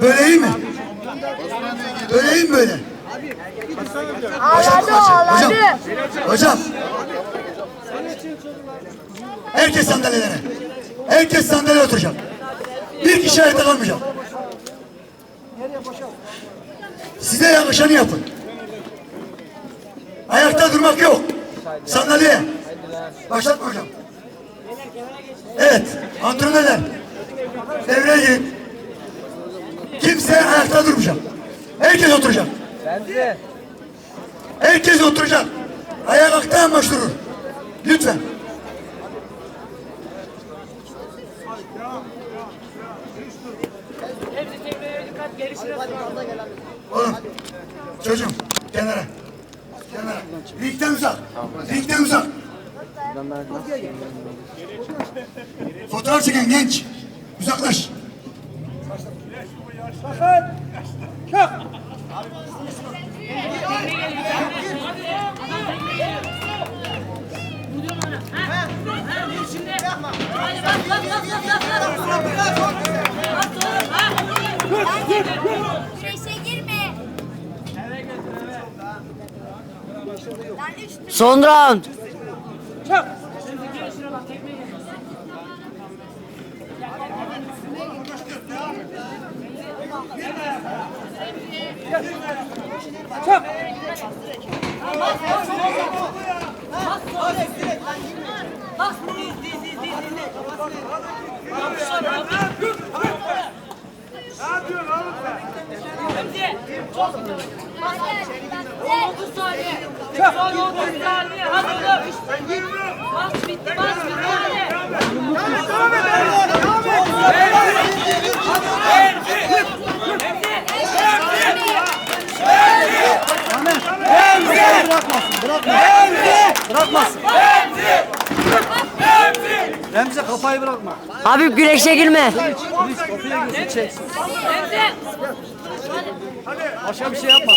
Böyle iyi mi? Böyle iyi mi böyle? Ağladı ağladı. Hocam. Herkes sandalyelere. Herkes sandalyeye oturacak. Bir kişi ayakta kalmayacak. Size yakışanı yapın. Ayakta durmak yok. Sandalyeye. Başlatma hocam. Evet. Antrenörler. Devreye girin. Ayakta durmayacak. Herkes oturacak. Herkes oturacak. Ayağa kalktan baş durur. Lütfen. Oğlum. Çocuğum. Kenara. Kenara. Ringden uzak. Ringden uzak. Fotoğraf çeken genç. Uzaklaş. Güneşe girme. Lan üç Son round. Otuz saniye. Son 30 saniye. Hadi oğlum. Maç bitti. Maç bitti. Remzi kafayı bırakma. Habib güreşe girme. Polis kapıya girsin çeksin. Remzi. Başka bir şey yapma.